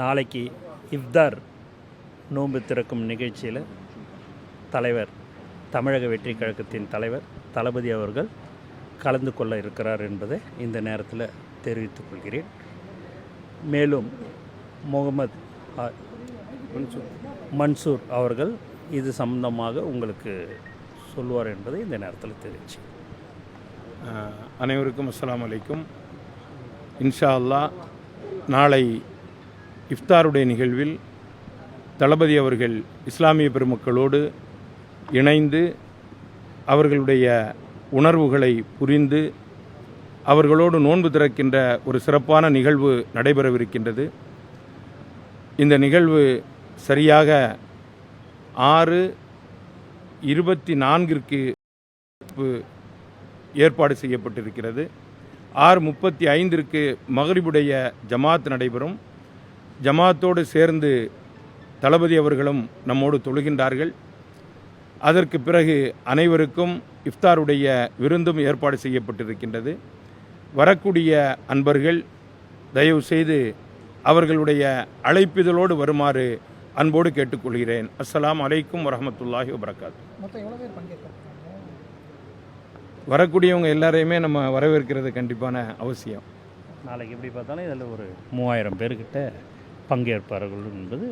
நாளைக்கு இஃப்தார் நோன்பு திறக்கும் நிகழ்ச்சியில் தலைவர் தமிழக வெற்றி கழகத்தின் தலைவர் தளபதி அவர்கள் கலந்து கொள்ள இருக்கிறார் என்பதை இந்த நேரத்தில் தெரிவித்துக் கொள்கிறேன். மேலும் முகமது மன்சூர் அவர்கள் இது சம்பந்தமாக உங்களுக்கு சொல்லுவார் என்பதை இந்த நேரத்தில் தெரிவிச்சு. அனைவருக்கும் அஸ்லாம் அலைக்கும். இன்ஷா அல்லாஹ் நாளை இஃப்தாருடைய நிகழ்வில் தளபதி அவர்கள் இஸ்லாமிய பெருமக்களோடு இணைந்து அவர்களுடைய உணர்வுகளை புரிந்து அவர்களோடு நோன்பு திறக்கின்ற ஒரு சிறப்பான நிகழ்வு நடைபெறவிருக்கின்றது. இந்த நிகழ்வு சரியாக ஆறு இருபத்தி நான்கிற்கு ஏற்பாடு செய்யப்பட்டிருக்கிறது. ஆறு முப்பத்தி ஐந்திற்கு மகரிபுடைய ஜமாத் நடைபெறும். ஜமாத்தோடு சேர்ந்து தளபதி அவர்களும் நம்மோடு தொழுகின்றார்கள். அதற்கு பிறகு அனைவருக்கும் இஃப்தாருடைய விருந்தும் ஏற்பாடு செய்யப்பட்டிருக்கின்றது. வரக்கூடிய அன்பர்கள் தயவு செய்து அவர்களுடைய அழைப்பிதழோடு வருமாறு அன்போடு கேட்டுக்கொள்கிறேன். அஸ்ஸலாமு அலைக்கும் வரஹ்மத்துல்லாஹி வபரகாத். வரக்கூடியவங்க எல்லாரையுமே நம்ம வரவேற்கிறது கண்டிப்பான அவசியம். நாளைக்கு எப்படி பார்த்தாலும் இதில் ஒரு மூவாயிரம் பேர்கிட்ட பங்கேற்பார்கள் என்பது